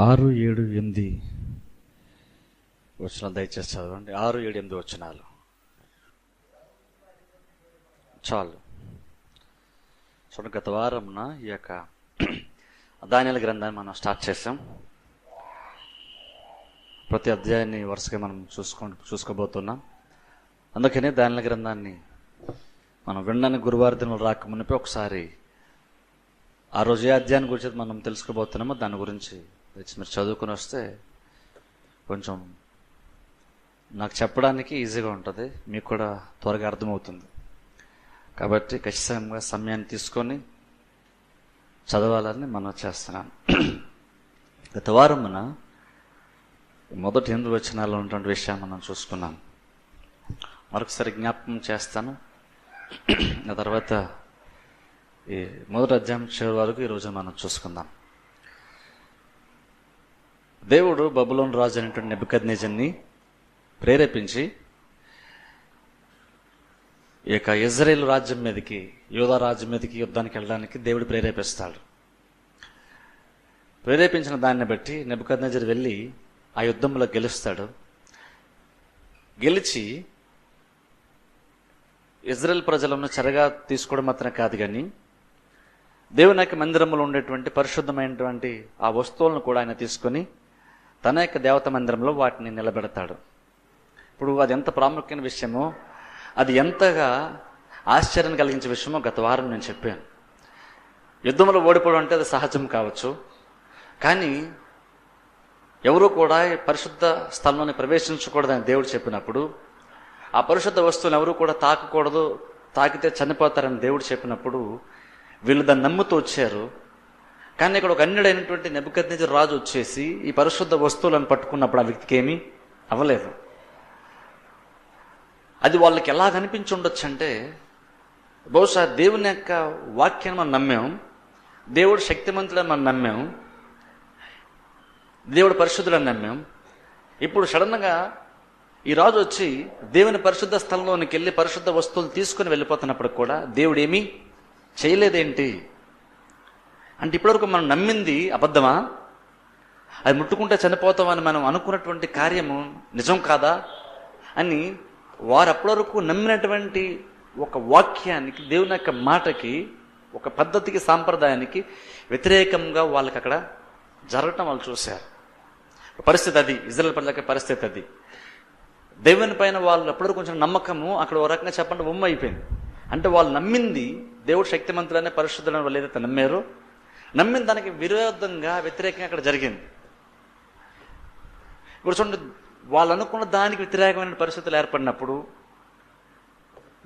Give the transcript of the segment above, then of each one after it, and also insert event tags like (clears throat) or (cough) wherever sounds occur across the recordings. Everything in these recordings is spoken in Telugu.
ఆరు ఏడు ఎనిమిది వచ్చిన దయచేసి చదవండి. ఆరు ఏడు ఎనిమిది వచ్చినాలు చాలు. చూడండి గత వారంన ఈ యొక్క ధాన్యాల గ్రంథాన్ని మనం స్టార్ట్ చేసాం. ప్రతి అధ్యాయాన్ని వరుసగా మనం చూసుకో చూసుకోబోతున్నాం. అందుకనే ధాన్యాల గ్రంథాన్ని మనం వినడానికి గురువారి దినాలు రాకమునిపై ఒకసారి ఆ రోజు ఏ అధ్యాయం గురించి మనం తెలుసుకోబోతున్నామో దాని గురించి తెచ్చి మీరు చదువుకుని వస్తే కొంచెం నాకు చెప్పడానికి ఈజీగా ఉంటుంది. మీకు కూడా త్వరగా అర్థమవుతుంది. కాబట్టి ఖచ్చితంగా సమయాన్ని తీసుకొని చదవాలని మనం చేస్తున్నాను. (clears throat) గత వారం మన మొదటి ఎనిమిది వచనాల్లో ఉన్నటువంటి విషయాన్ని మనం చూసుకున్నాం. మరొకసారి జ్ఞాపకం చేస్తాను. (clears throat) ఆ తర్వాత ఈ మొదటి అధ్యాయం చివరి వరకు ఈరోజు మనం చూసుకుందాం. దేవుడు బబులోన్ రాజు అనేటువంటి నెబుకద్నేజన్ని ప్రేరేపించి ఈ యొక్క ఇజ్రాయేల్ రాజ్యం మీదకి యోధా రాజ్యం మీదకి యుద్ధానికి వెళ్ళడానికి దేవుడు ప్రేరేపిస్తాడు. ప్రేరేపించిన దాన్ని బట్టి నెబుకద్నేజర్ వెళ్ళి ఆ యుద్ధంలో గెలుస్తాడు. గెలిచి ఇజ్రాయెల్ ప్రజలను చెరగా తీసుకోవడం మాత్రం కాదు కానీ దేవుని యొక్క మందిరంలో ఉండేటువంటి పరిశుద్ధమైనటువంటి ఆ వస్తువులను కూడా ఆయన తీసుకొని తన యొక్క దేవత మందిరంలో వాటిని నిలబెడతాడు. ఇప్పుడు అది ఎంత ప్రాముఖ్యమైన విషయమో అది ఎంతగా ఆశ్చర్యం కలిగించే విషయమో గత వారం నేను చెప్పాను. యుద్ధంలో ఓడిపోవడం అంటే అది సహజం కావచ్చు. కానీ ఎవరూ కూడా ఈ పరిశుద్ధ స్థలంలోని ప్రవేశించకూడదని దేవుడు చెప్పినప్పుడు ఆ పరిశుద్ధ వస్తువులు ఎవరూ కూడా తాకకూడదు తాకితే చనిపోతారని దేవుడు చెప్పినప్పుడు వీళ్ళు దాన్ని నమ్ముతూ వచ్చారు. కానీ ఇక్కడ ఒక అన్యుడైనటువంటి నెబుకద్నేజ రాజు వచ్చేసి ఈ పరిశుద్ధ వస్తువులను పట్టుకున్నప్పుడు ఆ వ్యక్తికి ఏమీ అవ్వలేదు. అది వాళ్ళకి ఎలా కనిపించి ఉండొచ్చు అంటే బహుశా దేవుని యొక్క వాక్యాన్ని మనం నమ్మాం దేవుడు శక్తిమంతుడని మనం నమ్మాం దేవుడు పరిశుద్ధుడని నమ్మాం. ఇప్పుడు సడన్గా ఈ రాజు వచ్చి దేవుని పరిశుద్ధ స్థలంలోనికి వెళ్ళి పరిశుద్ధ వస్తువులు తీసుకుని వెళ్ళిపోతున్నప్పుడు కూడా దేవుడు ఏమీ చేయలేదేంటి? అంటే ఇప్పటివరకు మనం నమ్మింది అబద్ధమా? అది ముట్టుకుంటే చనిపోతామని మనం అనుకున్నటువంటి కార్యము నిజం కాదా అని వారు అప్పటివరకు నమ్మినటువంటి ఒక వాక్యానికి దేవుని యొక్క మాటకి ఒక పద్ధతికి సాంప్రదాయానికి వ్యతిరేకంగా వాళ్ళకి అక్కడ జరగటం వాళ్ళు చూశారు. పరిస్థితి అది. ఇజ్రాయల్ ప్రజల పరిస్థితి అది. దేవుని పైన వాళ్ళు ఎప్పుడూ కొంచెం నమ్మకము అక్కడ ఒక రకంగా చెప్పండి బొమ్మ అయిపోయింది అంటే వాళ్ళు నమ్మింది దేవుడు శక్తిమంతులనే పరిశుద్ధులను వాళ్ళు ఏదైతే నమ్మారో నమ్మిన దానికి విరోధంగా వ్యతిరేకంగా అక్కడ జరిగింది. ఇప్పుడు చూడండి వాళ్ళు అనుకున్న దానికి వ్యతిరేకమైన పరిస్థితులు ఏర్పడినప్పుడు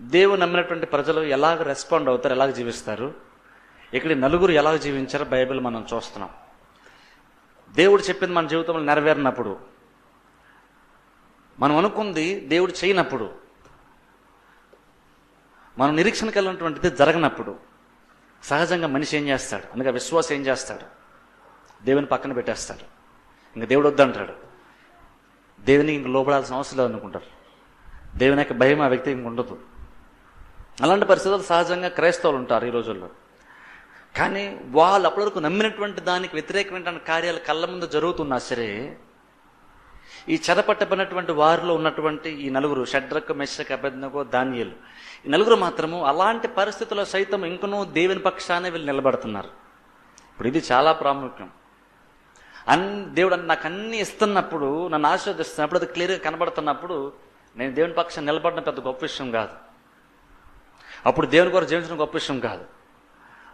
దేవుడు నమ్మినటువంటి ప్రజలు ఎలాగ రెస్పాండ్ అవుతారు ఎలాగ జీవిస్తారు? ఇక్కడ నలుగురు ఎలాగ జీవించారో బైబిల్ మనం చూస్తున్నాం. దేవుడు చెప్పింది మన జీవితంలో నెరవేరినప్పుడు మనం అనుకుంది దేవుడు చేయనప్పుడు మనం నిరీక్షణకి వెళ్ళినటువంటిది జరగనప్పుడు సహజంగా మనిషి ఏం చేస్తాడు? అందుకే విశ్వాసం ఏం చేస్తాడు? దేవుని పక్కన పెట్టేస్తాడు. ఇంకా దేవుడు వద్దంటాడు. దేవునికి ఇంక లోపడాల్సిన అవసరం లేదు అనుకుంటారు. దేవుని యొక్క భయం ఆ వ్యక్తి ఇంక ఉండదు. అలాంటి పరిస్థితులు సహజంగా క్రైస్తవులు ఉంటారు ఈ రోజుల్లో. కానీ వాళ్ళు అప్పటివరకు నమ్మినటువంటి దానికి వ్యతిరేకమైన కార్యాలు కళ్ళ ముందు జరుగుతున్నా సరే ఈ చెరపట్టబడినటువంటి వారిలో ఉన్నటువంటి ఈ నలుగురు షడ్రక్ మెషక్ అభ్యర్థనకో ధాన్యాలు నలుగురు మాత్రము అలాంటి పరిస్థితుల్లో సైతం ఇంకనూ దేవుని పక్షానే వీళ్ళు నిలబడుతున్నారు. ఇప్పుడు ఇది చాలా ప్రాముఖ్యం. అన్ దేవుడు నాకు అన్ని ఇస్తున్నప్పుడు నన్ను ఆశీర్వదిస్తున్నప్పుడు అది క్లియర్గా కనబడుతున్నప్పుడు నేను దేవుని పక్షాన్ని నిలబడడం పెద్ద గొప్ప విషయం కాదు. అప్పుడు దేవుని కొరకు జీవించడం గొప్ప విషయం కాదు.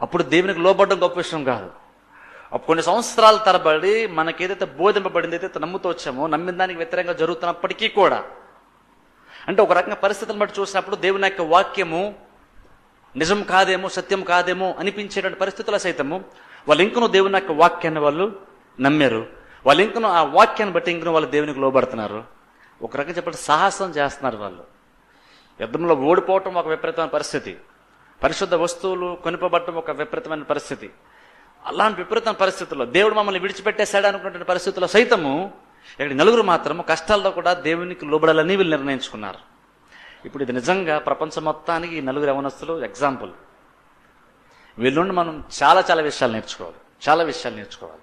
అప్పుడు దేవునికి లోబడడం గొప్ప విషయం కాదు. అప్పుడు కొన్ని సంవత్సరాల తరబడి మనకి ఏదైతే బోధింపబడింది ఏదైతే నమ్ముతూ వచ్చామో నమ్మిన దానికి వ్యతిరేకంగా జరుగుతున్నప్పటికీ కూడా అంటే ఒక రకంగా పరిస్థితులను బట్టి చూసినప్పుడు దేవుని యొక్క వాక్యము నిజం కాదేమో సత్యం కాదేమో అనిపించేటువంటి పరిస్థితుల సైతము వాళ్ళు ఇంకనూ దేవుని యొక్క వాక్యాన్ని వాళ్ళు నమ్మారు. వాళ్ళు ఇంకనూ ఆ వాక్యాన్ని బట్టి ఇంకను వాళ్ళు దేవునికి లోబడుతున్నారు. ఒక రకంగా చెప్పండి సాహసం చేస్తున్నారు వాళ్ళు. యుద్ధంలో ఓడిపోవటం ఒక విపరీతమైన పరిస్థితి. పరిశుద్ధ వస్తువులు కొనిపబడటం ఒక విపరీతమైన పరిస్థితి. అలాంటి విపరీతమైన పరిస్థితుల్లో దేవుడు మమ్మల్ని విడిచిపెట్టేశాడు అనుకున్నటువంటి పరిస్థితుల్లో సైతము ఇక్కడ నలుగురు మాత్రము కష్టాల్లో కూడా దేవునికి లోబడాలని వీళ్ళు నిర్ణయించుకున్నారు. ఇప్పుడు ఇది నిజంగా ప్రపంచం మొత్తానికి ఈ నలుగురు యవనస్తులు ఎగ్జాంపుల్. వీళ్ళ నుండి మనం చాలా చాలా విషయాలు నేర్చుకోవాలి. చాలా విషయాలు నేర్చుకోవాలి.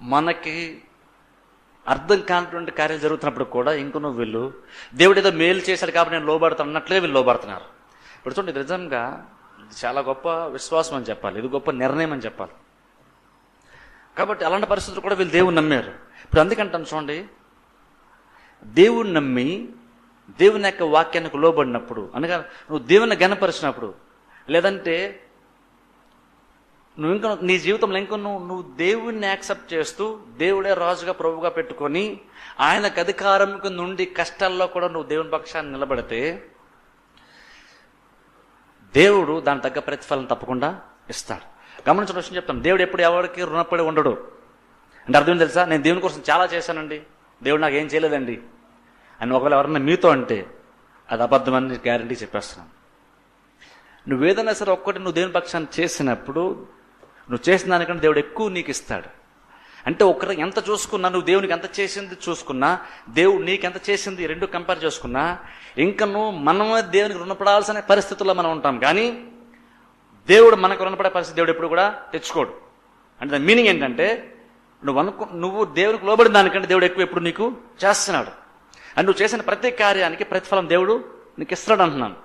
మనకి అర్థం కానటువంటి కార్యాలు జరుగుతున్నప్పుడు కూడా ఇంక నువ్వు వీళ్ళు దేవుడు ఏదో మేలు చేశాడు కాబట్టి నేను లోబడతాను అన్నట్లే వీళ్ళు లోబడుతున్నారు. ఇప్పుడు చూడండి ఇది నిజంగా చాలా గొప్ప విశ్వాసం అని చెప్పాలి. ఇది గొప్ప నిర్ణయం అని చెప్పాలి. కాబట్టి అలాంటి పరిస్థితులు కూడా వీళ్ళు దేవుని నమ్మారు. ఇప్పుడు అందుకంటాను చూడండి దేవుని నమ్మి దేవుని యొక్క వాక్యానికి లోబడినప్పుడు అనగా నువ్వు దేవుని గనపరిచినప్పుడు లేదంటే నువ్వు ఇంకా నీ జీవితంలో ఇంకా నువ్వు నువ్వు దేవుణ్ణి యాక్సెప్ట్ చేస్తూ దేవుడే రాజుగా ప్రభువుగా పెట్టుకొని ఆయనకు అధికారం నుండి కష్టాల్లో కూడా నువ్వు దేవుని పక్షాన్ని నిలబడితే దేవుడు దాని తగ్గ ప్రతిఫలం తప్పకుండా ఇస్తాడు. గమనించిన విషయం చెప్తాను. దేవుడు ఎప్పుడు ఎవరికి రుణపడి ఉండడు. అంటే అర్థం తెలుసా? నేను దేవుని కోసం చాలా చేశానండి. దేవుడు నాకు ఏం చేయలేదండి. అని ఒకవేళ ఎవరన్నా మీతో అంటే అది అబద్ధమని గ్యారంటీ చెప్పేస్తున్నాను. నువ్వేదైనా సరే ఒక్కటి నువ్వు దేవుని పక్షాన్ని చేసినప్పుడు నువ్వు చేసిన దానికంటే దేవుడు ఎక్కువ నీకు ఇస్తాడు. అంటే ఒకరు ఎంత చూసుకున్నా నువ్వు దేవునికి ఎంత చేసింది చూసుకున్నా దేవుడు నీకు ఎంత చేసింది రెండు కంపేర్ చేసుకున్నా ఇంకా నువ్వు మనమే దేవునికి రుణపడాల్సిన పరిస్థితుల్లో మనం ఉంటాం. కానీ దేవుడు మనకు రుణపడే పరిస్థితి దేవుడు ఎప్పుడు కూడా తెచ్చుకోడు. అంటే దాని మీనింగ్ ఏంటంటే నువ్వు అనుకు నువ్వు దేవునికి లోబడిన దానికంటే దేవుడు ఎక్కువ ఎప్పుడు నీకు చేస్తున్నాడు. అండ్ నువ్వు చేసిన ప్రతి కార్యానికి ప్రతిఫలం దేవుడు నీకు ఇస్తాడు అంటున్నాను.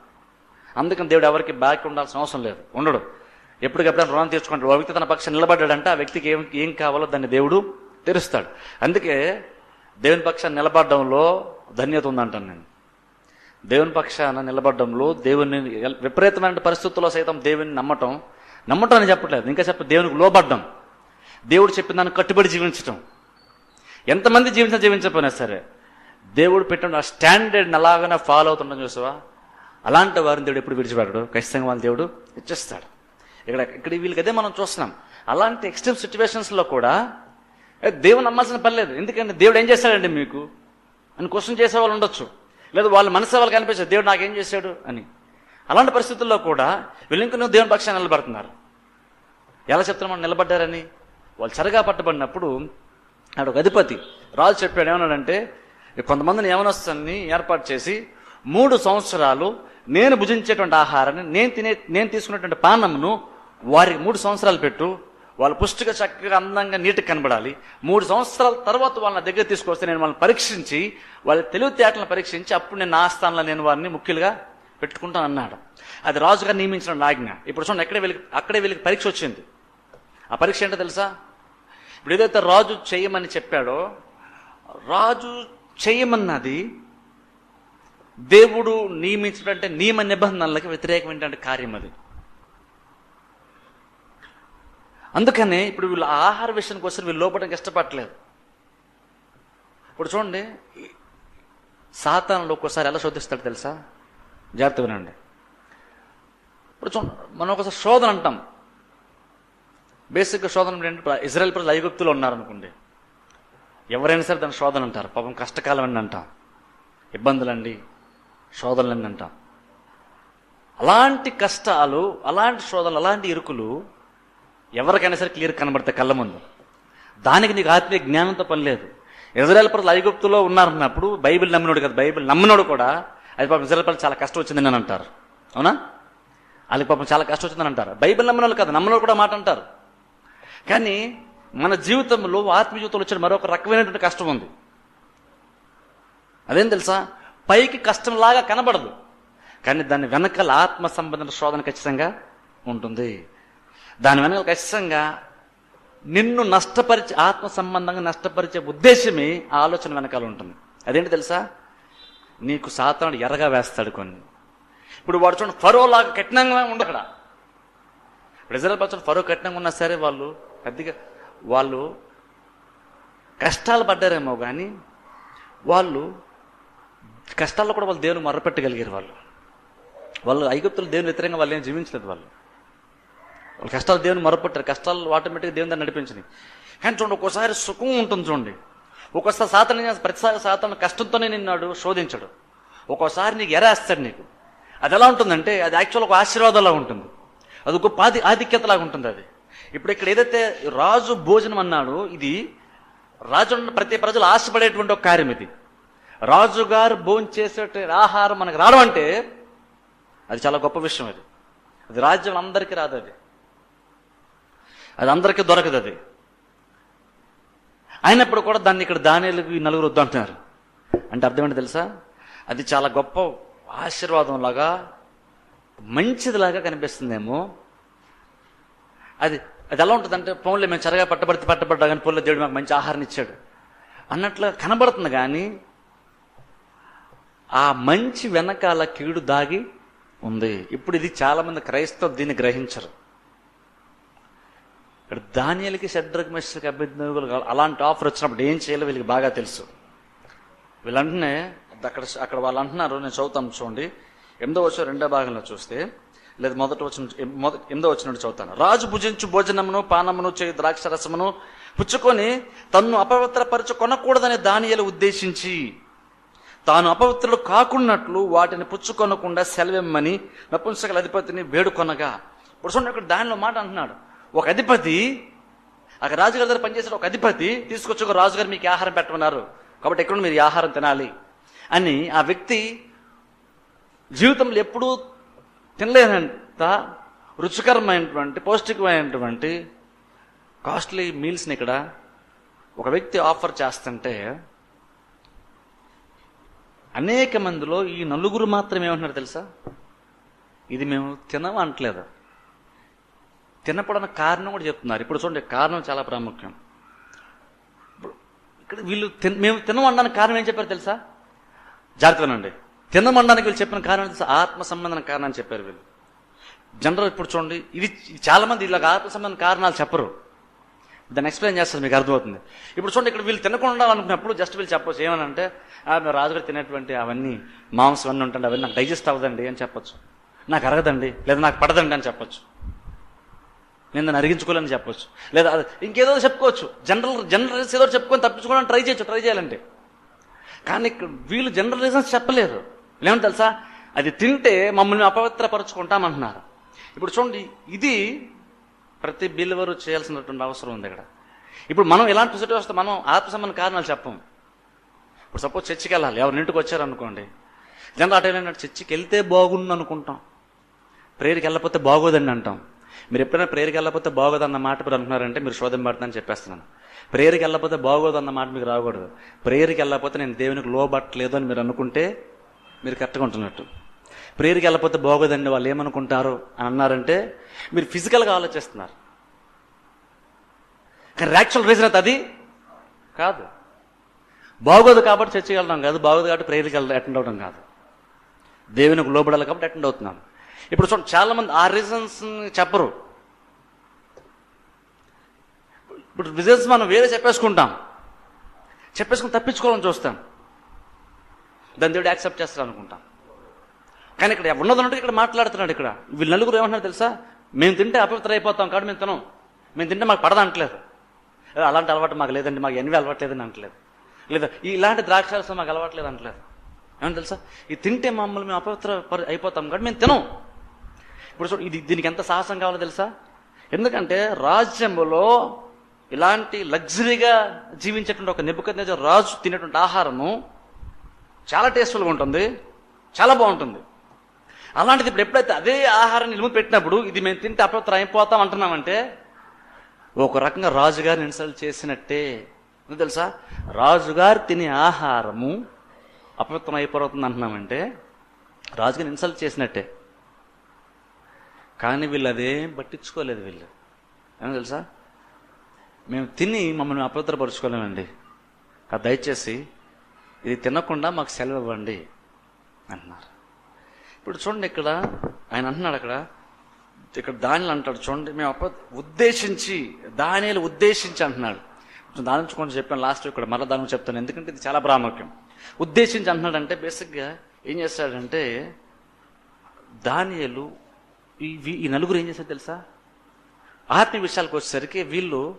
అందుకని దేవుడు ఎవరికి బ్యాక్ ఉండాల్సిన అవసరం లేదు. ఉండడు. ఎప్పటికప్పుడు రుణం తీర్చుకుంటాడు. ఆ వ్యక్తి తన పక్షం నిలబడ్డాడంటే ఆ వ్యక్తికి ఏం ఏం కావాలో దాన్ని దేవుడు తెరుస్తాడు. అందుకే దేవుని పక్షాన్ని నిలబడడంలో ధన్యత ఉందంటాను నేను. దేవుని పక్షాన నిలబడడంలో దేవుని విపరీతమైన పరిస్థితుల్లో సైతం దేవుని నమ్మటం నమ్మటం అని చెప్పట్లేదు. ఇంకా చెప్ప దేవునికి లోబడ్డం. దేవుడు చెప్పిన దాన్ని కట్టుబడి జీవించటం. ఎంతమంది జీవించినా జీవించకపోయినా సరే దేవుడు పెట్టిన ఆ స్టాండర్డ్ని అలాగనే ఫాలో అవుతుండడం చూసావా? అలాంటి వారిని దేవుడు ఎప్పుడు విడిచిపెట్టడు. ఖచ్చితంగా వాళ్ళ దేవుడు ఇచ్చేస్తాడు ఇక్కడ ఇక్కడ వీళ్ళకి అదే మనం చూస్తున్నాం. అలాంటి ఎక్స్ట్రీమ్ సిచ్యువేషన్స్లో కూడా దేవుని నమ్మాల్సిన పని లేదు. ఎందుకంటే దేవుడు ఏం చేస్తాడండి మీకు? అని క్వశ్చన్ చేసే వాళ్ళు ఉండొచ్చు. లేదా వాళ్ళ మనసు వాళ్ళకి అనిపించదు. దేవుడు నాకేం చేశాడు అని. అలాంటి పరిస్థితుల్లో కూడా వీళ్ళు దేవుని పక్షాన్ని నిలబడుతున్నారు. ఎలా చెప్తున్నామని నిలబడ్డారని? వాళ్ళు చెరగా పట్టబడినప్పుడు ఆడు ఒక అధిపతి రాజు చెప్పాడు ఏమన్నాడంటే కొంతమందిని యవనస్తుల్ని ఏర్పాటు చేసి మూడు సంవత్సరాలు నేను భుజించేటువంటి ఆహారాన్ని నేను తినే నేను తీసుకునేటువంటి పానమును వారికి మూడు సంవత్సరాలు పెట్టు వాళ్ళు పుష్టిగా చక్కగా అందంగా నీటికి కనబడాలి. మూడు సంవత్సరాల తర్వాత వాళ్ళని దగ్గర తీసుకొస్తే నేను వాళ్ళని పరీక్షించి వాళ్ళ తెలివితేటలను పరీక్షించి అప్పుడు నేను నా స్థానంలో నేను వారిని ముఖ్యులుగా పెట్టుకుంటాను అన్నాడు. అది రాజుగా నియమించిన ఆజ్ఞ. ఇప్పుడు చూడండి ఎక్కడే వెళ్ళి అక్కడే వెళ్ళి పరీక్ష వచ్చింది. ఆ పరీక్ష ఏంటో తెలుసా? ఇప్పుడు ఏదైతే రాజు చేయమని చెప్పాడో రాజు చేయమన్నది దేవుడు నియమించినటువంటి నియమ నిబంధనలకు వ్యతిరేకమైనటువంటి కార్యం అది. అందుకనే ఇప్పుడు వీళ్ళు ఆహార విషయానికి వస్తే వీళ్ళు లోపడానికి ఇష్టపడలేదు ఇప్పుడు చూడండి సాతానులు ఒక్కోసారి ఎలా శోధిస్తాడు తెలుసా? జాగ్రత్త వినండి. ఇప్పుడు చూడండి మనం ఒకసారి శోధన అంటాం. బేసిక్గా శోధన ఏంటంటే ఇప్పుడు ఇజ్రాయెల్ ప్రజలు ఐగుప్తులు ఉన్నారనుకోండి. ఎవరైనా సరే దాన్ని శోధన అంటారు. పాపం కష్టకాలం అని అంటాం. ఇబ్బందులండి శోధనలండి అంటాం. అలాంటి కష్టాలు అలాంటి శోధనలు అలాంటి ఇరుకులు ఎవరికైనా సరే క్లియర్ కనబడతాయి కళ్ళ ముందు. దానికి నీకు ఆత్మీయ జ్ఞానంతో పని లేదు. ఇజ్రాయల్ ప్రజలు ఐగుప్తులో ఉన్నారన్నప్పుడు బైబిల్ నమ్మినోడు కదా బైబిల్ నమ్మినోడు కూడా అది పాపం ఇజ్రాయల్ ప్రజలు చాలా కష్టం వచ్చిందని అని అంటారు. అవునా? వాళ్ళకి పాపం చాలా కష్టం వచ్చిందని అంటారు. బైబిల్ నమ్మిన వాళ్ళు కదా నమ్మినోడు కూడా మాట అంటారు. కానీ మన జీవితంలో ఆత్మీయ జీవితంలో వచ్చిన మరొక రకమైనటువంటి కష్టం ఉంది. అదేం తెలుసా? పైకి కష్టంలాగా కనబడదు. కానీ దాని వెనకాల ఆత్మ సంబంధన శోధన ఖచ్చితంగా ఉంటుంది. దాని వెనకాల ఖచ్చితంగా నిన్ను నష్టపరిచే ఆత్మ సంబంధంగా నష్టపరిచే ఉద్దేశమే ఆ ఆలోచన వెనకాల ఉంటుంది. అదేంటి తెలుసా? నీకు సాతానుడు ఎర్రగా వేస్తాడు కొన్ని. ఇప్పుడు వాడు చూడండి ఫరో లాగా కఠినంగా ఉండు అక్కడ. ఇజ్రాయల్ ఫరో కఠినంగా ఉన్నా సరే వాళ్ళు పెద్దగా వాళ్ళు కష్టాలు పడ్డారేమో కానీ వాళ్ళు కష్టాల్లో కూడా వాళ్ళు దేవుని మర్రపెట్టగలిగారు వాళ్ళు. వాళ్ళు ఐగుప్తులు దేవుని వ్యతిరేకంగా వాళ్ళు ఏం జీవించలేదు వాళ్ళు. వాళ్ళు కష్టాలు దేవుని మరపట్టారు. కష్టాలు ఆటోమేటిక్గా దేవుని దాన్ని నడిపించినాయి. కానీ చూడండి ఒక్కోసారి సుఖం ఉంటుంది చూడండి. ఒక్కోసారి సాతన ప్రతిసారి సాతన కష్టంతోనే నిన్నాడు శోధించడు. ఒక్కోసారి నీకు ఎరేస్తాడు నీకు. అది ఎలా ఉంటుందంటే అది యాక్చువల్ ఒక ఆశీర్వాదంలా ఉంటుంది. అది గొప్ప ఆది ఆధిక్యతలాగా ఉంటుంది అది. ఇప్పుడు ఇక్కడ ఏదైతే రాజు భోజనం అన్నాడో ఇది రాజు ప్రతి ప్రజలు ఆశపడేటువంటి ఒక కార్యం ఇది. రాజుగారు భోజనం చేసే ఆహారం మనకు రావడం అంటే అది చాలా గొప్ప విషయం అది. అది రాజ్యం అందరికీ రాదు అది. అది అందరికీ దొరకదు అది. అయినప్పుడు కూడా దాన్ని ఇక్కడ దానేలకు ఈ నలుగురు వద్దంటున్నారు అంటే అర్థం ఏంటి తెలుసా? అది చాలా గొప్ప ఆశీర్వాదం లాగా మంచిదిలాగా కనిపిస్తుందేమో. అది అది ఎలా ఉంటుందంటే పౌన్లే మేము చరగా పట్టబడితే పట్టబడ్డా కానీ పోలే దేవుడు మాకు మంచి ఆహారం ఇచ్చాడు. అన్నట్లుగా కనబడుతుంది కానీ ఆ మంచి వెనకాల కీడు దాగి ఉంది. ఇప్పుడు ఇది చాలామంది క్రైస్తవ దీన్ని గ్రహించరు. ఇక్కడ ధాన్యాలకి షడ్రక్ మిస్టర్కి అభ్యర్థులు అలాంటి ఆఫర్ వచ్చినప్పుడు ఏం చేయాలో వీళ్ళకి బాగా తెలుసు. వీళ్ళంటనే అక్కడ అక్కడ వాళ్ళు అంటున్నారు నేను చదువుతాను చూడండి. ఎనిమిదో వచ్చిన రెండో భాగంలో చూస్తే లేదా మొదట వచ్చిన ఎనిమిదో వచ్చినట్టు చదువుతాను. రాజు భుజించు భోజనమును పానమును చేయి ద్రాక్ష రసమును పుచ్చుకొని తన్ను అపవిత్రపరచు కొనకూడదని దానియలు ఉద్దేశించి తాను అపవిత్రులు కాకున్నట్లు వాటిని పుచ్చుకొనకుండా సెలవిమ్మని నపుంసకల అధిపతిని వేడుకొనగా. ఇప్పుడు చూడండి ఇక్కడ దానిలో మాట అంటున్నాడు. ఒక అధిపతి అక్కడ రాజుగారి దగ్గర పనిచేసిన ఒక అధిపతి తీసుకొచ్చి ఒక రాజుగారు మీకు ఆహారం పెట్టమన్నారు. కాబట్టి ఎక్కడ మీరు ఆహారం తినాలి? అని ఆ వ్యక్తి జీవితంలో ఎప్పుడూ తినలేనంత రుచికరమైనటువంటి పౌష్టికమైనటువంటి కాస్ట్లీ మీల్స్ని ఇక్కడ ఒక వ్యక్తి ఆఫర్ చేస్తుంటే అనేక మందిలో ఈ నలుగురు మాత్రం ఏమంటున్నారు తెలుసా? ఇది మేము తినమంటలేదు. తినపడానికి కారణం కూడా చెప్తున్నారు. ఇప్పుడు చూడండి కారణం చాలా ప్రాముఖ్యం. ఇప్పుడు ఇక్కడ వీళ్ళు తిన మేము తినమనడానికి కారణం ఏం చెప్పారు తెలుసా? జాగ్రత్తనండి తినమనడానికి వీళ్ళు చెప్పిన కారణం తెలుసా? ఆత్మ సంబంధం కారణం చెప్పారు వీళ్ళు. జనరల్ ఇప్పుడు చూడండి ఇది చాలామంది ఇలా ఇలాగ ఆత్మ సంబంధం కారణాలు చెప్పరు. దాన్ని ఎక్స్ప్లెయిన్ చేస్తారు మీకు అర్థమవుతుంది. ఇప్పుడు చూడండి ఇక్కడ వీళ్ళు తినకుండా అనుకున్నప్పుడు జస్ట్ వీళ్ళు చెప్పొచ్చు. ఏమనంటే మేము రాజుగారు తినేటువంటి అవన్నీ మాంసం అన్నీ ఉంటుంది అవన్నీ నాకు డైజెస్ట్ అవ్వదండి అని చెప్పొచ్చు. నాకు అరగదండి లేదా నాకు పడదండి అని చెప్పొచ్చు. నేను అరిగించుకోలేని చెప్పొచ్చు. లేదా ఇంకేదో చెప్పుకోవచ్చు. జనరల్ జనరల్ ఏదో చెప్పుకొని తప్పించుకోవడానికి ట్రై చేయొచ్చు ట్రై చేయాలంటే. కానీ ఇక్కడ వీళ్ళు జనరల్ రీజన్స్ చెప్పలేరు. ఏమంటే తెలుసా? అది తింటే మమ్మల్ని అపవిత్రపరచుకుంటామంటున్నారు. ఇప్పుడు చూడండి ఇది ప్రతి బిల్వరు చేయాల్సినటువంటి అవసరం ఉంది ఇక్కడ. ఇప్పుడు మనం ఎలాంటి పొజిటివ్ వస్తే మనం ఆత్మసంబంధ కారణాలు చెప్పం. ఇప్పుడు సపోజ్ చర్చికి వెళ్ళాలి. ఎవరి ఇంటికి వచ్చారనుకోండి జనరల్ అటైల్ చర్చికి వెళ్తే బాగుండు అనుకుంటాం. ప్రేయర్కి వెళ్ళకపోతే బాగోదండి అంటాం. మీరు ఎప్పుడైనా ప్రేయర్కి వెళ్ళకపోతే బాగోదన్న మాట మీరు అనుకున్నారంటే మీరు శోధన పడుతుందని చెప్పేస్తున్నాను. ప్రేయర్కి వెళ్ళకపోతే బాగోదన్న మాట మీకు రాకూడదు. ప్రేయర్కి వెళ్ళకపోతే నేను దేవునికి లోబట్టలేదు అని మీరు అనుకుంటే మీరు కరెక్ట్గా ఉంటున్నట్టు. ప్రేయర్కి వెళ్ళకపోతే బాగోదండి వాళ్ళు ఏమనుకుంటారు అని అన్నారంటే మీరు ఫిజికల్గా ఆలోచిస్తున్నారు. కానీ యాక్చువల్ రీజన్ అయితే అది కాదు. బాగోదు కాబట్టి చర్చకి వెళ్ళడం కాదు బాగోదు కాబట్టి ప్రేయర్కి వెళ్ళడం అటెండ్ అవ్వడం కాదు. దేవునికి లోబడాలి కాబట్టి అటెండ్ అవుతున్నాను. ఇప్పుడు చూడండి చాలామంది ఆ రీజన్స్ చెప్పరు. ఇప్పుడు రీజన్స్ మనం వేరే చెప్పేసుకుంటాం. చెప్పేసుకుని తప్పించుకోవాలని చూస్తాం. దాని దేవుడు యాక్సెప్ట్ చేస్తారు అనుకుంటాం కానీ ఇక్కడ ఉన్నదన్నట్టు ఇక్కడ మాట్లాడుతున్నాడు ఇక్కడ. వీళ్ళు నలుగురు ఏమంటున్నారు తెలుసా? మేము తింటే అపవిత్ర అయిపోతాం కాబట్టి మేము తినం మేము తింటే మాకు పడదంటలేదు అలాంటి అలవాటు మాకు లేదండి మాకు ఎనివి అలవాట్లేదని అంటలేదు. లేదా ఇలాంటి ద్రాక్షారసం మాకు అలవాట్లేదు అంటలేదు. ఏమని తెలుసా? ఇది తింటే మమ్మల్ని మేము అపవిత్ర పరి- అయిపోతాం కాబట్టి మేము తినం ఇప్పుడు చూడు ఇది దీనికి ఎంత సాహసం కావాలో తెలుసా? ఎందుకంటే రాజ్యములో ఇలాంటి లగ్జరీగా జీవించేటువంటి ఒక నిపుక రాజు తినేటువంటి ఆహారము చాలా టేస్ట్ఫుల్గా ఉంటుంది చాలా బాగుంటుంది. అలాంటిది ఇప్పుడు ఎప్పుడైతే అదే ఆహారాన్ని నిలుము పెట్టినప్పుడు ఇది మేము తింటే అపవిత్రం అయిపోతాం అంటున్నామంటే ఒక రకంగా రాజుగారిని ఇన్సల్ట్ చేసినట్టే. తెలుసా? రాజుగారు తినే ఆహారము అపవిత్రం అయిపోతుంది అంటున్నామంటే రాజుగారిని ఇన్సల్ట్ చేసినట్టే. కానీ వీళ్ళు అదేం పట్టించుకోలేదు వీళ్ళు. ఏమో తెలుసా? మేము తిని మమ్మల్ని అపవిత్రపరుచుకోలేమండి. దయచేసి ఇది తినకుండా మాకు సెలవు ఇవ్వండి అంటున్నారు ఇప్పుడు చూడండి ఇక్కడ ఆయన అంటున్నాడు అక్కడ. ఇక్కడ దానిలు అంటాడు చూడండి. మేము అప ఉద్దేశించి దానిలు ఉద్దేశించి అంటున్నాడు. కొంచెం దాని నుంచి కొంచెం చెప్పాను లాస్ట్ ఇక్కడ మళ్ళీ దాని గురించి చెప్తాను. ఎందుకంటే ఇది చాలా ప్రాముఖ్యం. ఉద్దేశించి అంటున్నాడంటే బేసిక్గా ఏం చేస్తాడంటే దానియలు ఈ వీ- ఈ నలుగురు ఏం చేశారు తెలుసా? ఆత్మీయ విషయాలకు వచ్చేసరికి వీళ్ళు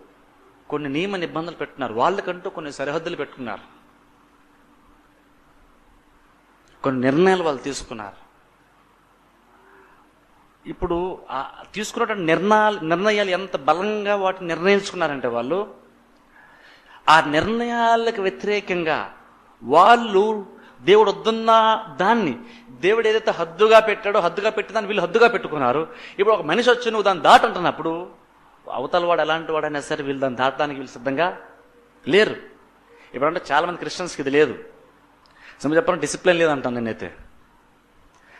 కొన్ని నియమ నిబంధనలు పెట్టున్నారు వాళ్ళకంటూ కొన్ని సరిహద్దులు పెట్టుకున్నారు. కొన్ని నిర్ణయాలు వాళ్ళు తీసుకున్నారు. ఇప్పుడు తీసుకున్నటువంటి నిర్ణయాలు నిర్ణయాలు ఎంత బలంగా వాటిని నిర్ణయించుకున్నారంటే వాళ్ళు ఆ నిర్ణయాలకు వ్యతిరేకంగా వాళ్ళు దేవుడు వద్దున్న దాన్ని దేవుడు ఏదైతే హద్దుగా పెట్టాడో హద్దుగా పెట్టిందని వీళ్ళు హద్దుగా పెట్టుకున్నారు. ఇప్పుడు ఒక మనిషి వచ్చి నువ్వు దాన్ని దాటంటున్నప్పుడు అవతల వాడు ఎలాంటి వాడైనా సరే వీళ్ళు దాన్ని దాటడానికి వీళ్ళు సిద్ధంగా లేరు. ఇప్పుడంటే చాలామంది క్రిస్టియన్స్కి ఇది లేదు. సమ చెప్పడం డిసిప్లిన్ లేదంటాను నేనైతే.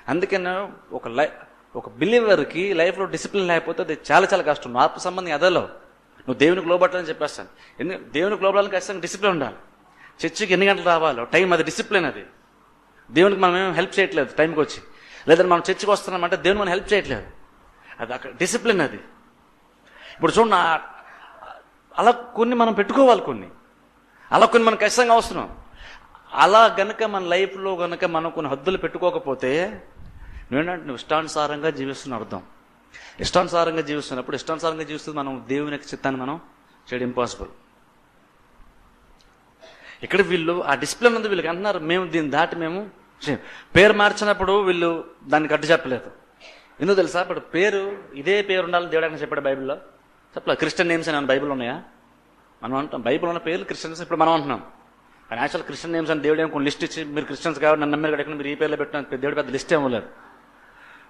అందుకని ఒక లై ఒక బిలీవర్కి లైఫ్లో డిసిప్లిన్ లేకపోతే అది చాలా చాలా కష్టం. మార్పు ఆత్మ సంబంధం అదలో నువ్వు దేవునికి లోబట్టాలని చెప్పేస్తాను. ఎందుకు? దేవునికి లోబడాలని ఖచ్చితంగా డిసిప్లిన్ ఉండాలి. చర్చికి ఎన్ని గంటలు రావాలో? టైం అది డిసిప్లిన్ అది. దేవునికి మనం ఏం హెల్ప్ చేయట్లేదు టైంకి వచ్చి. లేదంటే మనం చర్చికి వస్తున్నామంటే దేవుని మనం హెల్ప్ చేయట్లేదు. అది అక్కడ డిసిప్లిన్ అది. ఇప్పుడు చూడండి అలా కొన్ని మనం పెట్టుకోవాలి కొన్ని. అలా కొన్ని మనం ఖచ్చితంగా అవసరం. అలా గనక మన లైఫ్లో గనక మనం కొన్ని హద్దులు పెట్టుకోకపోతే నువ్వేంటంటే నువ్వు ఇష్టానుసారంగా జీవిస్తున్న అర్థం. ఇష్టానుసారంగా జీవిస్తున్నప్పుడు ఇష్టానుసారంగా జీవిస్తుంది మనం దేవుని యొక్క చిత్తాన్ని మనం చేయడం ఇంపాసిబుల్ ఇక్కడ వీళ్ళు ఆ డిసిప్లిన్ ఉంది వీళ్ళకి అంటున్నారు మేము దీన్ని దాటి మేము పేరు మార్చినప్పుడు వీళ్ళు దాన్ని కట్టు చెప్పలేదు. ఎందుకు తెలుసా? ఇప్పుడు పేరు ఇదే పేరు ఉండాలని దేవుడు ఆయన చెప్పాడు బైబిల్లో? చెప్పలేదు క్రిస్టియన్ నేమ్స్ అని బైబిల్ ఉన్నాయా? మనం అంటాం బైబిల్ ఉన్న పేర్లు క్రిస్టియన్స్ ఇప్పుడు మనం అంటున్నాం. కానీ యాక్చువల్ క్రిస్టియన్ నేమ్స్ అని దేవుడు కొన్ని లిస్ట్ ఇచ్చి మీరు క్రిస్టియన్స్ కాబట్టి నన్ను నమ్మారు కనుక మీరు ఈ పేర్లో పెట్టిన దేవుడు పెద్ద లిస్ట్ ఏమో లేదు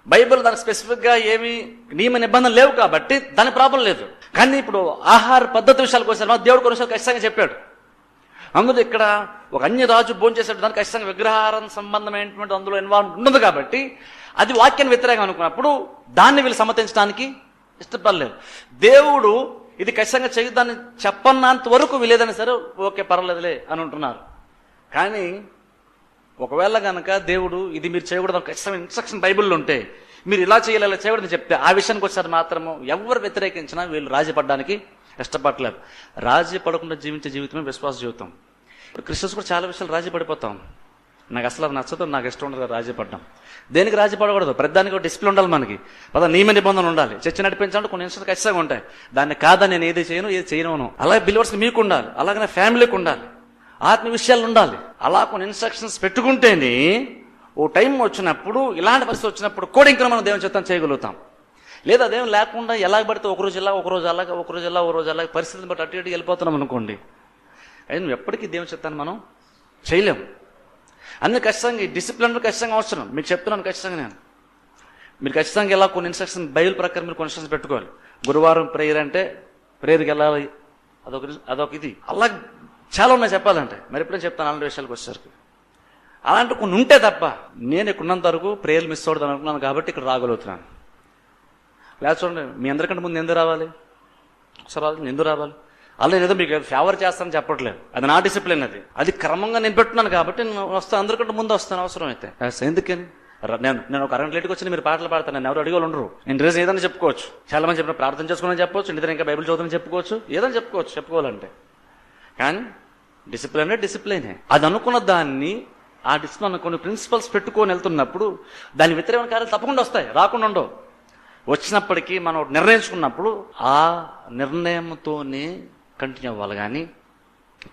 బైబిల్ దానికి స్పెసిఫిక్గా ఏమి నియమ నిబంధనలు లేవు కాబట్టి దాని ప్రాబ్లం లేదు. కానీ ఇప్పుడు ఆహార పద్ధతి విషయాలకు వచ్చారు దేవుడు కొన్ని విషయాలు ఖచ్చితంగా చెప్పాడు. అందులో ఇక్కడ ఒక అన్యరాజు రాజు దానికి ఖచ్చితంగా విగ్రహారం సంబంధమైనటువంటి అందులో ఇన్వాల్వ్ ఉండదు కాబట్టి అది వాక్యాన్ని వ్యతిరేకం అనుకున్నప్పుడు దాన్ని వీళ్ళు సమర్థించడానికి ఇష్టపడలేదు. దేవుడు ఇది ఖచ్చితంగా చేయొద్దని చెప్పన్నంత వరకు వీలేదని సరే ఓకే పర్వాలేదులే అని ఉంటున్నారు. కానీ ఒకవేళ కనుక దేవుడు ఇది మీరు చేయకూడదు ఖచ్చితంగా ఇన్స్ట్రక్షన్ బైబిల్లో ఉంటే మీరు ఇలా చేయాలి ఇలా చేయకూడదని చెప్తే ఆ విషయానికి వచ్చారు మాత్రము ఎవరు వ్యతిరేకించినా వీళ్ళు రాజీ పడడానికి ఇష్టపడలేదు రాజీ పడకుండా జీవించే జీవితమే విశ్వాస జీవితం. ఇప్పుడు క్రిస్టియన్స్ కూడా చాలా విషయాలు రాజీ పడిపోతాం నాకు అసలు అది నచ్చదు నాకు ఇష్టం ఉండదు రాజీ పడ్డం దేనికి రాజీ పడకూడదు ప్రతిదానికి ఒక డిసిప్లిన్ ఉండాలి మనకి. పద నియమ నిబంధనలు ఉండాలి. చర్చ నడిపించాలంటే కొన్ని ఇన్స్టెంట్ ఖచ్చితంగా ఉంటాయి. దాన్ని కాదా నేను ఏది చేయను ఏది చేయను అలాగే బిలీవర్స్ మీకు ఉండాలి. అలాగనే ఫ్యామిలీకి ఉండాలి. ఆత్మ విషయాలు ఉండాలి. అలా కొన్ని ఇన్స్ట్రక్షన్స్ పెట్టుకుంటేనే ఓ టైం వచ్చినప్పుడు ఇలాంటి పరిస్థితి వచ్చినప్పుడు కూడా ఇంకా మనం దేవుని చిత్తం చేయగలుగుతాం. లేదా అదేం లేకుండా ఎలా పడితే ఒకరోజు ఇలా ఒకరోజు అలాగా ఒకరోజు ఇలా ఒక రోజు అలాగే పరిస్థితిని బట్టి అటు ఇటు వెళ్ళిపోతున్నాం అనుకోండి. అయితే ఎప్పటికీ దేవుని చిత్తాన్ని మనం చేయలేము అన్ని ఖచ్చితంగా ఈ డిసిప్లిన్ ఖచ్చితంగా అవసరం. మీకు చెప్తున్నాను ఖచ్చితంగా నేను. మీరు ఖచ్చితంగా ఇలా కొన్ని ఇన్స్ట్రక్షన్ బైబిల్ ప్రకారం మీరు కొన్ని ఇన్స్ట్రక్షన్ పెట్టుకోవాలి. గురువారం ప్రేయర్ అంటే ప్రేయర్కి వెళ్ళాలి. అదొక అదొక ఇది. అలా చాలా ఉన్నాయి చెప్పాలంటే. మరి ఎప్పుడైనా చెప్తాను అలాంటి విషయాలకు వచ్చేసరికి. అలాంటి కొన్ని ఉంటే తప్ప నేను ఇక్కడున్నంత వరకు ప్రేయర్లు మిస్ అవుతుంది అనుకున్నాను కాబట్టి ఇక్కడ రాగలుగుతున్నాను. లేదా చూడండి మీ అందరికంటే ముందు ఎందుకు రావాలి? ఒకసారి రావాలి, ఎందుకు రావాలి? అలా ఏదో మీకు ఫేవర్ చేస్తానని చెప్పట్లేదు. అది నా డిసిప్లిన్ అది. అది క్రమంగా నేను పెట్టున్నాను కాబట్టి నేను వస్తాను అందరికంటే ముందు వస్తాను అవసరం అయితే ఎందుకని? నేను నేను ఒక అరగంట లేట్కి వచ్చి మీరు పాటలు పాడతాను. నేను ఎవరు అడిగోలు ఉండరు. నేను రీజన్ ఏదైనా చెప్పుకోవచ్చు. చాలా మంది చెప్పిన ప్రార్థన చేసుకుని చెప్పవచ్చు ఇంటి ఇంకా బైబిల్ చదువుని చెప్పుకోవచ్చు ఏదైనా చెప్పుకోవచ్చు చెప్పుకోవాలంటే. కానీ డిసిప్లినే డిసిప్లినే అది అనుకున్న దాన్ని ఆ డిసిప్లిన్ కొన్ని ప్రిన్సిపల్స్ పెట్టుకొని వెళ్తున్నప్పుడు దాని వ్యతిరేక కార్యాలు తప్పకుండా వస్తాయి రాకుండా ఉండవు. వచ్చినప్పటికీ మనం ఒకటి నిర్ణయించుకున్నప్పుడు ఆ నిర్ణయంతోనే కంటిన్యూ అవ్వాలి. కానీ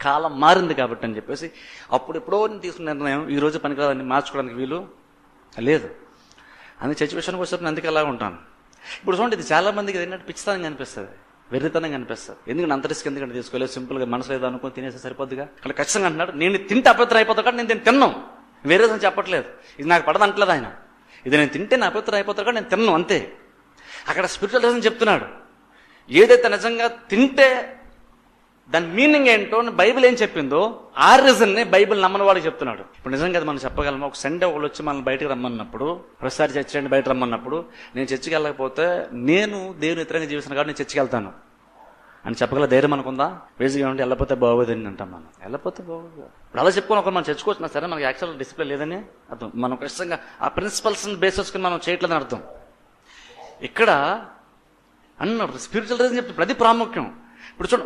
కాలం మారింది కాబట్టి అని చెప్పేసి అప్పుడు ఎప్పుడో తీసుకున్న నిర్ణయం ఈ రోజు పనికిరాదని మార్చుకోవడానికి వీలు లేదు. అందుకే చర్చ వచ్చినప్పుడు అందుకే అలా ఉంటాను. ఇప్పుడు చూడండి ఇది చాలామందికి ఏంటంటే పిచ్చితనంగా అనిపిస్తుంది. వెర్రితనం కనిపిస్తుంది ఎందుకంటే అంత రిస్క్ ఎందుకంటే తీసుకోలేదు? సింపుల్గా మనసు లేదు అనుకుని తినేస్తే సరిపోద్దుగా? అక్కడ ఖచ్చితంగా అంటున్నాడు. నేను తింటే అపవిత్ర అయిపోతా కాబట్టి నేను దీన్ని తిన్నాను వేరే చెప్పట్లేదు. ఇది నాకు పడదు అంటలేదు ఆయన. ఇది నేను తింటే నా అపవిత్ర అయిపోతాడు కాబట్టి నేను తిన్నాను అంతే. అక్కడ స్పిరిచువల్ రీజన్ చెప్తున్నాడు. ఏదైతే నిజంగా తింటే దాని మీనింగ్ ఏంటో బైబిల్ ఏం చెప్పిందో ఆ రీజన్ని బైబిల్ నమ్మని వాడికి చెప్తున్నాడు. ఇప్పుడు నిజంగా మనం చెప్పగలం ఒక సండే ఒకళ్ళు వచ్చి మనం బయటకు రమ్మన్నప్పుడు ప్రతిసారి చర్చి రండి బయట రమ్మన్నప్పుడు నేను చర్చికి వెళ్ళకపోతే నేను దేవుని ఇతరంగా జీవిస్తాను కాబట్టి నేను చర్చికి వెళ్తాను. అని చెప్పగల ధైర్యం అనుకుందా వేసుగా ఉంటే వెళ్ళకపోతే బాగోదని అంటాం మనం. వెళ్ళపోతే బాగోదు. ఇప్పుడు అలా చెప్పుకొని ఒకరు మనం చర్చుకోవచ్చు సరే మనకి యాక్చువల్ డిసిప్లిన్ లేదని అర్థం. మనం ఖచ్చితంగా ఆ ప్రిన్సిపల్స్ బేసెస్కి మనం చేయట్లేదని అర్థం. ఇక్కడ అన్నారు స్పిరిచువల్ రీజన్ చెప్తే ప్రతి ప్రాముఖ్యం. ఇప్పుడు చూడు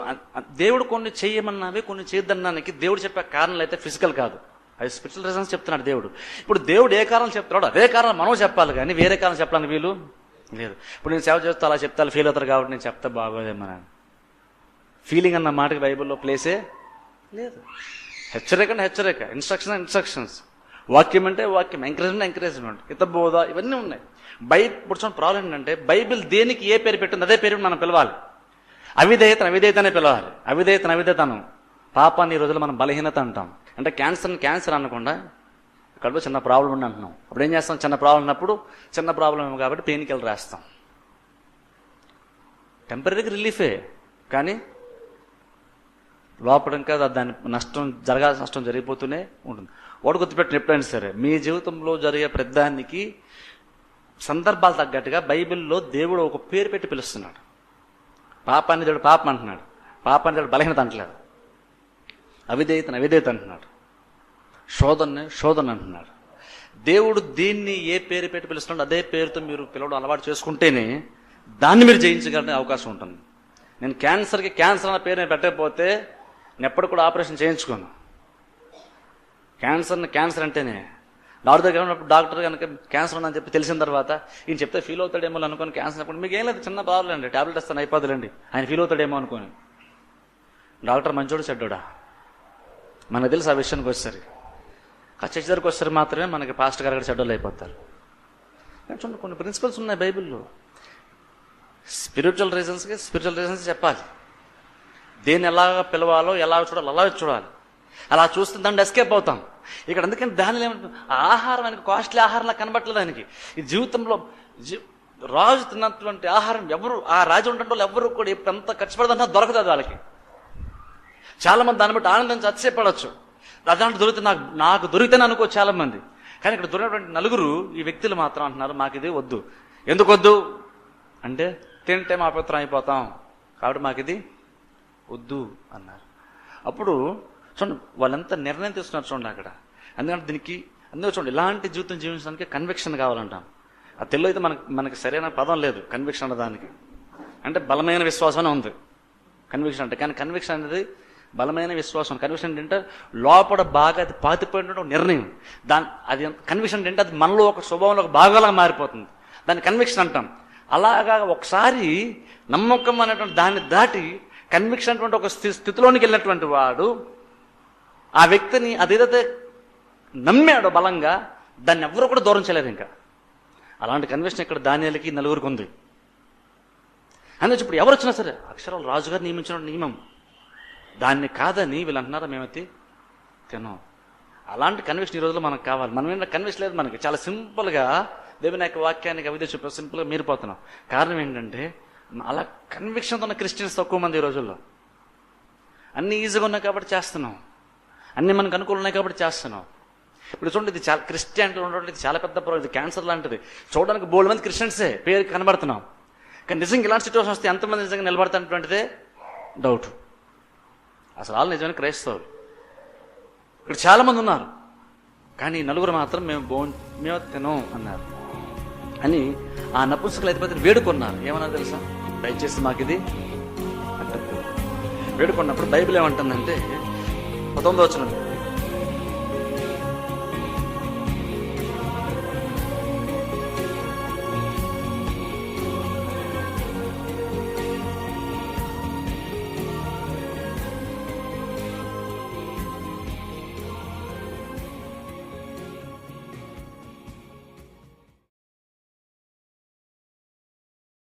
దేవుడు కొన్ని చేయమన్నావే కొన్ని చేయొద్దన్నానికి దేవుడు చెప్పే కారణాలు అయితే ఫిజికల్ కాదు. అది స్పిరిచువల్ రీజన్స్ చెప్తున్నాడు దేవుడు. ఇప్పుడు దేవుడు ఏ కారణం చెప్తున్నాడు అదే కారణం మనం చెప్పాలి కానీ వేరే కారణం చెప్పడానికి వీలు లేదు. ఇప్పుడు నేను సేవ చేస్తా అలా చెప్తా ఫీల్ అవుతారు కాబట్టి నేను చెప్తా బాగోదేమో అని ఫీలింగ్ అన్న మాటకి బైబిల్లో ప్లేసే లేదు. హెచ్చరిక అంటే హెచ్చరిక ఇన్స్ట్రక్షన్ ఇన్స్ట్రక్షన్స్ వాక్యం అంటే వాక్యం ఎంకరేజ్మెంట్ ఎంకరేజ్మెంట్ హితబోధ ఇవన్నీ ఉన్నాయి. బై ఇప్పుడు చూడండి ప్రాబ్లం ఏంటంటే బైబిల్ దేనికి ఏ పేరు పెట్టింది అదే పేరు మనం పిలవాలి. అవిధేయతను అవిధేయతనే పిలవాలి. అవిధేయతను అవిధేయతను. పాపాన్ని ఈ రోజుల్లో మనం బలహీనత అంటాం. అంటే క్యాన్సర్ క్యాన్సర్ అనకుండా కడుపు చిన్న ప్రాబ్లం ఉంది అంటున్నాం. అప్పుడు ఏం చేస్తాం? చిన్న ప్రాబ్లం ఉన్నప్పుడు చిన్న ప్రాబ్లం ఏమో కాబట్టి పెయిన్ కిల్లర్ రాస్తాం. టెంపరీగా రిలీఫే కానీ లోపల ఇంకా దాని నష్టం జరగాల్సిన నష్టం జరిగిపోతూనే ఉంటుంది. వాడు గుర్తుపెట్టిన ఎప్పుడైనా సరే మీ జీవితంలో జరిగే ప్రతిదానికి సందర్భాలు తగ్గట్టుగా బైబిల్లో దేవుడు ఒక పేరు పెట్టి పిలుస్తున్నాడు. పాపాన్ని దేవుడు పాపం అంటున్నాడు. పాపాన్ని దేవుడు బలహీనత అంటలేదు. అవిధేయతను అవిధేయత అంటున్నాడు. శోధనని శోధన అంటున్నాడు. దేవుడు దీన్ని ఏ పేరు పెట్టి పిలుస్తున్నాడు అదే పేరుతో మీరు పిలవడం అలవాటు చేసుకుంటేనే దాన్ని మీరు జయించగలనే అవకాశం ఉంటుంది. నేను క్యాన్సర్కి క్యాన్సర్ అన్న పేరు నేను పెట్టకపోతే నేను ఎప్పుడు కూడా ఆపరేషన్ చేయించుకోను. క్యాన్సర్ని క్యాన్సర్ అంటేనే డాక్టర్ దగ్గర ఉన్నప్పుడు డాక్టర్ కనుక క్యాన్సర్ ఉందని చెప్పి తెలిసిన తర్వాత ఈయన చెప్తే ఫీల్ అవుతాడేమో అనుకోని క్యాన్సర్ అప్పుడు మీకు ఏం లేదు చిన్న బాధలండి టాబ్లెట్ ఇస్తాను అయిపోదులేండి. ఆయన ఫీల్ అవుతాడేమో అనుకోని. డాక్టర్ మంచోడు చెడ్డోడా? మనకు తెలుసు ఆ విషయానికి వచ్చేసరి ఖర్చు దగ్గరికి వచ్చేసరికి మాత్రమే మనకి పాస్ట్ గారు చెడ్డోళ్ళు అయిపోతారు. చూడండి కొన్ని ప్రిన్సిపల్స్ ఉన్నాయి బైబిల్లో. స్పిరిచువల్ రీజన్స్కి స్పిరిచువల్ రీజన్స్ చెప్పాలి. దేన్ని ఎలా పిలవాలో ఎలా చూడాలి అలా చూడాలి. అలా చూస్తే దాన్ని ఎస్కేప్ అవుతాం. ఇక్కడ అందుకని దానిలో ఏమంటుంది ఆహారం ఆయనకి కాస్ట్లీ ఆహారంలా కనబట్టలేదు ఆయనకి. ఈ జీవితంలో జీ రాజు తిన్నటువంటి ఆహారం ఎవరు ఆ రాజు ఉండటం ఎవరు కూడా ఇప్పుడు ఎంత ఖర్చు పెడదంటే దొరకదు వాళ్ళకి. చాలా మంది దాన్ని బట్టి ఆనందం చచ్చేపడచ్చు అలాంటి దొరికితే నాకు నాకు దొరికితేనే అనుకో చాలా మంది కానీ ఇక్కడ దొరికినటువంటి నలుగురు ఈ వ్యక్తులు మాత్రం అంటున్నారు మాకు ఇది వద్దు. ఎందుకు వద్దు? అంటే తింటే మా పత్రం అయిపోతాం. కాబట్టి మాకు ఇది వద్దు అన్నారు. అప్పుడు చూడండి వాళ్ళంతా నిర్ణయం తీసుకున్నారు చూడండి అక్కడ. ఎందుకంటే దీనికి అందుకే చూడండి ఇలాంటి జీవితం జీవించడానికి కన్విక్షన్ కావాలంటాం. ఆ తెలుగు అయితే మనకి మనకి సరైన పదం లేదు కన్విక్షన్ అన్న దానికి. అంటే బలమైన విశ్వాసం ఉంది. కన్విక్షన్ అంటే కానీ కన్విక్షన్ అనేది బలమైన విశ్వాసం. కన్విక్షన్ ఏంటంటే లోపల బాగా అది పాతిపోయినటువంటి నిర్ణయం. దాని అది కన్విక్షన్ ఏంటంటే అది మనలో ఒక స్వభావంలో ఒక భాగాలా మారిపోతుంది. దాన్ని కన్విక్షన్ అంటాం. అలాగా ఒకసారి నమ్మకం అనేటువంటి దాన్ని దాటి కన్విక్షన్ అటువంటి ఒక స్థితిలోనికి వెళ్ళినటువంటి వాడు ఆ వ్యక్తిని అదేదైతే నమ్మాడో బలంగా దాన్ని ఎవరు కూడా దూరం చేయలేదు ఇంకా. అలాంటి కన్వెన్షన్ ఇక్కడ ధాన్యాలకి నలుగురికి ఉంది. అందుకే ఇప్పుడు ఎవరు వచ్చినా సరే అక్షరాలు రాజుగారు నియమించిన నియమం. దాన్ని కాదని వీళ్ళు అంటున్నారా మేమైతే? తినం అలాంటి కన్వెక్షన్ ఈ రోజుల్లో మనకు కావాలి. మనం ఏంటంటే కన్విక్షన్ లేదు మనకి. చాలా సింపుల్గా దేవుని యొక్క వాక్యానికి అవిదే చెప్పి సింపుల్గా మీరిపోతున్నాం కారణం ఏంటంటే అలా కన్విక్షన్తో ఉన్న క్రిస్టియన్స్ తక్కువ మంది ఈ రోజుల్లో. అన్ని ఈజీగా ఉన్నాయి కాబట్టి చేస్తున్నాం. అన్ని మనకు అనుకూలం ఉన్నాయి కాబట్టి చేస్తున్నాం ఇప్పుడు చూడండి ఇది చాలా క్రిస్టియానిటీలో ఉండడం ఇది చాలా పెద్ద ప్రాబ్లం ఇది క్యాన్సర్ లాంటిది. చూడడానికి బోల్డ్ మంది క్రిస్టియన్సే పేరు కనబడుతున్నాం. కానీ నిజంగా ఇలాంటి సిచ్యువేషన్ వస్తే ఎంతమంది నిజంగా నిలబడుతున్నటువంటిదే డౌట్ అసలు వాళ్ళు నిజమైన క్రైస్తవులు. ఇక్కడ చాలామంది ఉన్నారు. కానీ నలుగురు మాత్రం మేము బో మేము తినం అన్నారు. అని ఆ నపుంసకులు అయితే వేడుకున్నారు. ఏమన్నా తెలుసా? దయచేసి మాకు ఇది వేడుకున్నప్పుడు బైబిల్ ఏమంటుందంటే పంతొమ్మిది వచ్చిన